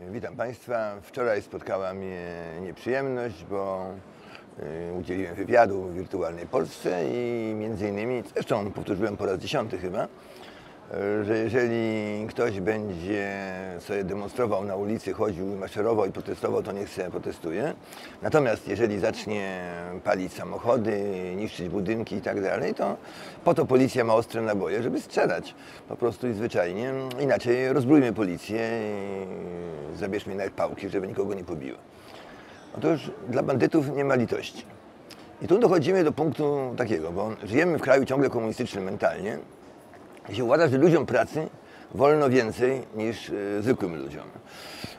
Witam Państwa. Wczoraj spotkała mnie nieprzyjemność, bo y, udzieliłem wywiadu w Wirtualnej Polsce i między innymi, zresztą powtórzyłem po raz dziesiąty chyba, że jeżeli ktoś będzie sobie demonstrował na ulicy, chodził, maszerował i protestował, to niech sobie protestuje. Natomiast jeżeli zacznie palić samochody, niszczyć budynki i tak dalej, to po to policja ma ostre naboje, żeby strzelać po prostu i zwyczajnie. Inaczej rozbrójmy policję i zabierzmy nawet pałki, żeby nikogo nie pobiło. Otóż dla bandytów nie ma litości. I tu dochodzimy do punktu takiego, bo żyjemy w kraju ciągle komunistycznym mentalnie i się uważa, że ludziom pracy wolno więcej niż y, zwykłym ludziom.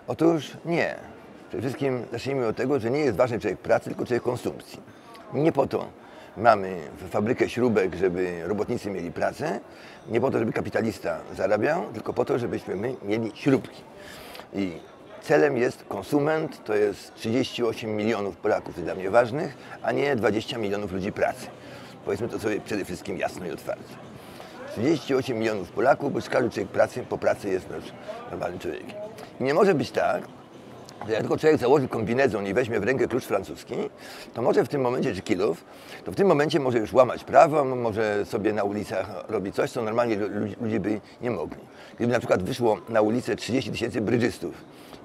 Otóż nie. Przede wszystkim zacznijmy od tego, że nie jest ważny człowiek pracy, tylko człowiek konsumpcji. Nie po to mamy fabrykę śrubek, żeby robotnicy mieli pracę, nie po to, żeby kapitalista zarabiał, tylko po to, żebyśmy my mieli śrubki. I celem jest konsument, to jest 38 milionów Polaków, to dla mnie ważnych, a nie 20 milionów ludzi pracy. Powiedzmy to sobie przede wszystkim jasno i otwarcie. 38 milionów Polaków, bo każdy człowiek pracy, po pracy jest już normalnym człowiekiem. I nie może być tak, jak tylko człowiek założy kombinezon i weźmie w rękę klucz francuski, to może w tym momencie, czy kilów, to w tym momencie może już łamać prawo, może sobie na ulicach robić coś, co normalnie lu- ludzie by nie mogli. Gdyby na przykład wyszło na ulicę 30 tysięcy brydżystów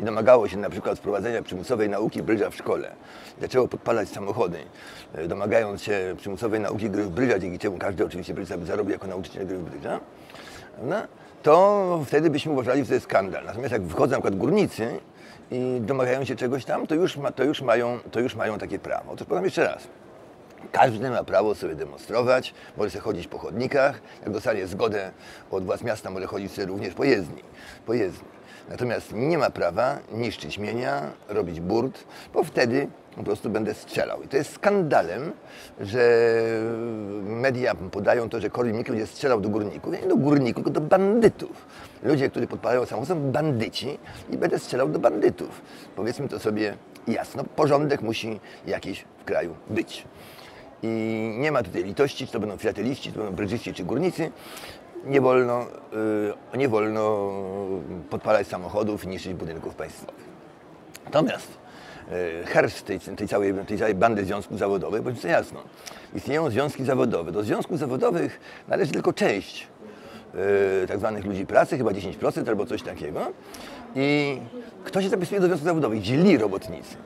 i domagało się na przykład wprowadzenia przymusowej nauki brydża w szkole, zaczęło podpalać samochody, e, domagając się przymusowej nauki gry w brydża, dzięki czemu każdy oczywiście brydża by zarobił jako nauczyciel gry w brydża, prawda? To wtedy byśmy uważali, że to jest skandal. Natomiast jak wychodzą na przykład górnicy i domagają się czegoś tam, to już, ma, to już, mają, to już mają takie prawo. To powiem jeszcze raz. Każdy ma prawo sobie demonstrować, może sobie chodzić po chodnikach, jak dostanie zgodę od władz miasta, może chodzić sobie również po jezdni. Po jezdni. Natomiast nie ma prawa niszczyć mienia, robić burt, bo wtedy po prostu będę strzelał. I to jest skandalem, że media podają to, że Korwin Mikke będzie strzelał do górników. Nie do górników, tylko do bandytów. Ludzie, którzy podpalają samochód są bandyci i będę strzelał do bandytów. Powiedzmy to sobie jasno, porządek musi jakiś w kraju być. I nie ma tutaj litości, czy to będą filateliści, czy to będą brydżyści, czy górnicy. Nie wolno, y, nie wolno podpalać samochodów niszczyć budynków państwowych. Natomiast y, herszt tej, tej, całej, tej całej bandy związków zawodowych, bądź co jasno, istnieją związki zawodowe. Do związków zawodowych należy tylko część y, tak zwanych ludzi pracy, chyba 10% albo coś takiego. I kto się zapisuje do związków zawodowych? Źli robotnicy.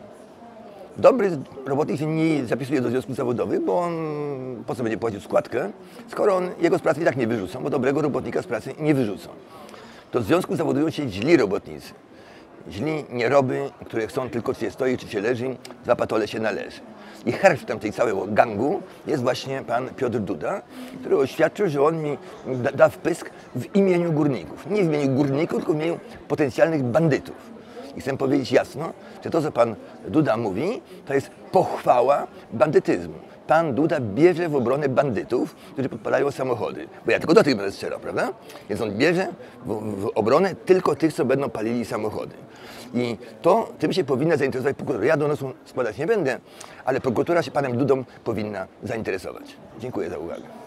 Dobry robotnik się nie zapisuje do związków zawodowych, bo on po co będzie płacił składkę, skoro on, jego z pracy i tak nie wyrzucą, bo dobrego robotnika z pracy nie wyrzucą. Do związku zawodуją się źli robotnicy. Źli nieroby, które chcą tylko czy się stoi, czy się leży, dwa patole się należy. I hersztem tej całego gangu jest właśnie pan Piotr Duda, który oświadczył, że on mi da wpysk w imieniu górników. Nie w imieniu górników, tylko w imieniu potencjalnych bandytów. I chcę powiedzieć jasno, że to, co pan Duda mówi, to jest pochwała bandytyzmu. Pan Duda bierze w obronę bandytów, którzy podpalają samochody. Bo ja tylko do tych będę strzelał, prawda? Więc on bierze w, w obronę tylko tych, co będą palili samochody. I to tym się powinna zainteresować prokuratura. Ja donosu składać nie będę, ale prokuratura się panem Dudą powinna zainteresować. Dziękuję za uwagę.